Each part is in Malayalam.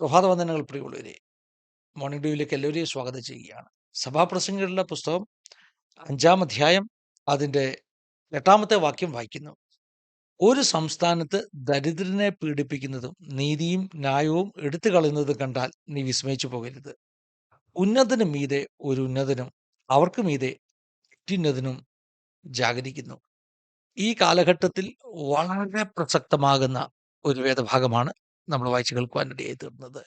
പ്രഭാതവന്ദനങ്ങൾ പ്രിയമുള്ളവരെ മോർണിംഗ് ഡ്യൂവിലേക്ക് എല്ലാവരെയും സ്വാഗതം ചെയ്യുകയാണ്. സഭാപ്രസംഗങ്ങളുടെ പുസ്തകം അഞ്ചാം അധ്യായം അതിന്റെ എട്ടാമത്തെ വാക്യം വായിക്കുന്നു. ഒരു സംസ്ഥാനത്ത് ദരിദ്രനെ പീഡിപ്പിക്കുന്നതും നീതിയും ന്യായവും എടുത്തു കളയുന്നതും കണ്ടാൽ നീ വിസ്മയിച്ചു പോകരുത്. ഉന്നതനും മീതെ ഒരു ഉന്നതനും അവർക്ക് മീതെ അത്യുന്നതനും ജാഗരിക്കുന്നു. ഈ കാലഘട്ടത്തിൽ വളരെ പ്രസക്തമാകുന്ന ഒരു വേദഭാഗമാണ് നമ്മൾ വായിച്ചു കേൾക്കുവാനിടയായി തീർന്നത്.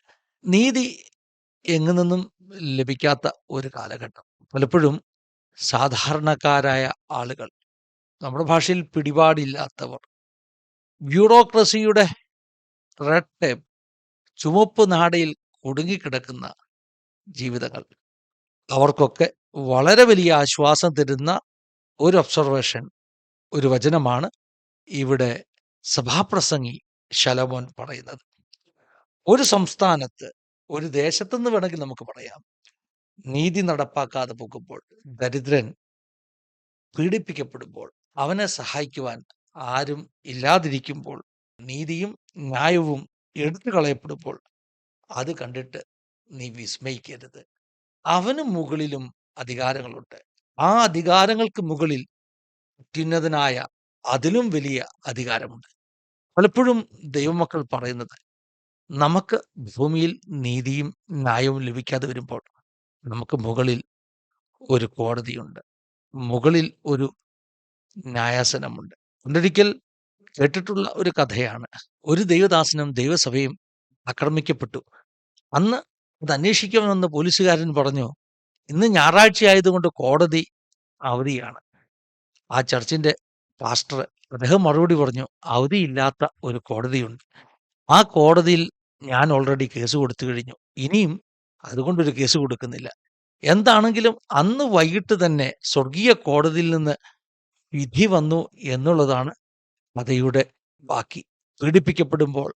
നീതി എങ്ങു നിന്നും ലഭിക്കാത്ത ഒരു കാലഘട്ടം. പലപ്പോഴും സാധാരണക്കാരായ ആളുകൾ നമ്മുടെ ഭാഷയിൽ പിടിപാടില്ലാത്തവർ ബ്യൂറോക്രസിയുടെ റെഡ് ടേപ്പ് ചുമപ്പ് നാടയിൽ കുടുങ്ങിക്കിടക്കുന്ന ജീവിതങ്ങൾ അവർക്കൊക്കെ വളരെ വലിയ ആശ്വാസം തരുന്ന ഒരു ഒബ്സർവേഷൻ ഒരു വചനമാണ് ഇവിടെ സഭാപ്രസംഗി ശലമോൻ പറയുന്നത്. ഒരു സംസ്ഥാനത്ത് ഒരു ദേശത്തെന്ന് വേണമെങ്കിൽ നമുക്ക് പറയാം. നീതി നടപ്പാക്കാതെ പോകുമ്പോൾ ദരിദ്രൻ പീഡിപ്പിക്കപ്പെടുമ്പോൾ അവനെ സഹായിക്കുവാൻ ആരും ഇല്ലാതിരിക്കുമ്പോൾ നീതിയും ന്യായവും എടുത്തു കളയപ്പെടുമ്പോൾ അത് കണ്ടിട്ട് നീ വിസ്മയിക്കരുത്. അവന് മുകളിലും അധികാരങ്ങളുണ്ട്. ആ അധികാരങ്ങൾക്ക് മുകളിൽ അത്യുന്നതനായ അതിലും വലിയ അധികാരമുണ്ട്. പലപ്പോഴും ദൈവമക്കൾ പറയുന്നത് നമുക്ക് ഭൂമിയിൽ നീതിയും ന്യായവും ലഭിക്കാതെ വരുമ്പോൾ നമുക്ക് മുകളിൽ ഒരു കോടതിയുണ്ട്. മുകളിൽ ഒരു ന്യായാസനമുണ്ട്. ഒന്നൊരിക്കൽ കേട്ടിട്ടുള്ള ഒരു കഥയാണ്. ഒരു ദൈവദാസനും ദൈവസഭയും ആക്രമിക്കപ്പെട്ടു. അന്ന് അത് അന്വേഷിക്കുമെന്ന് പോലീസുകാരൻ പറഞ്ഞു ഇന്ന് ഞായറാഴ്ച ആയതുകൊണ്ട് കോടതി അവധിയാണ്. ആ ചർച്ചിന്റെ പാസ്റ്റർ അദ്ദേഹം മറുപടി പറഞ്ഞു അവധിയില്ലാത്ത ഒരു കോടതിയുണ്ട്. ആ കോടതിയിൽ ഞാൻ ഓൾറെഡി കേസ് കൊടുത്തു കഴിഞ്ഞു. ഇനിയും അതുകൊണ്ടൊരു കേസ് കൊടുക്കുന്നില്ല. എന്താണെങ്കിലും അന്ന് വൈകിട്ട് തന്നെ സ്വർഗീയ കോടതിയിൽ നിന്ന് വിധി വന്നു എന്നുള്ളതാണ് കഥയുടെ ബാക്കി. പീഡിപ്പിക്കപ്പെടുമ്പോൾ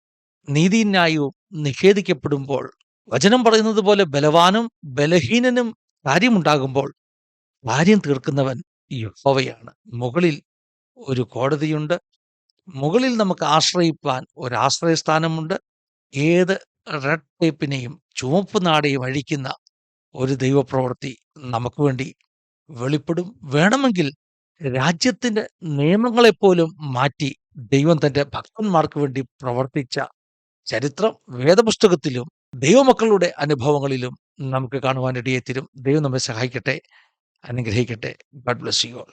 നീതിന്യായവും നിഷേധിക്കപ്പെടുമ്പോൾ വചനം പറയുന്നത് പോലെ ബലവാനും ബലഹീനനും കാര്യമുണ്ടാകുമ്പോൾ കാര്യം തീർക്കുന്നവൻ യഹോവയാണ്. മുകളിൽ ഒരു കോടതിയുണ്ട്. മുകളിൽ നമുക്ക് ആശ്രയിപ്പാൻ ഒരു ആശ്രയസ്ഥാനമുണ്ട് ഏത് റെഡ് ടേപ്പിനെയും ചുവപ്പ് നാടയും അഴിക്കുന്ന ഒരു ദൈവപ്രവൃത്തി നമുക്ക് വേണ്ടി വെളിപ്പെടും. വേണമെങ്കിൽ രാജ്യത്തിന്റെ നിയമങ്ങളെപ്പോലും മാറ്റി ദൈവം തന്റെ ഭക്തന്മാർക്ക് വേണ്ടി പ്രവർത്തിച്ച ചരിത്രം വേദപുസ്തകത്തിലും ദൈവമക്കളുടെ അനുഭവങ്ങളിലും നമുക്ക് കാണുവാനിടയെ തരും ദൈവം നമ്മെ സഹായിക്കട്ടെ അനുഗ്രഹിക്കട്ടെ. Garh bless you all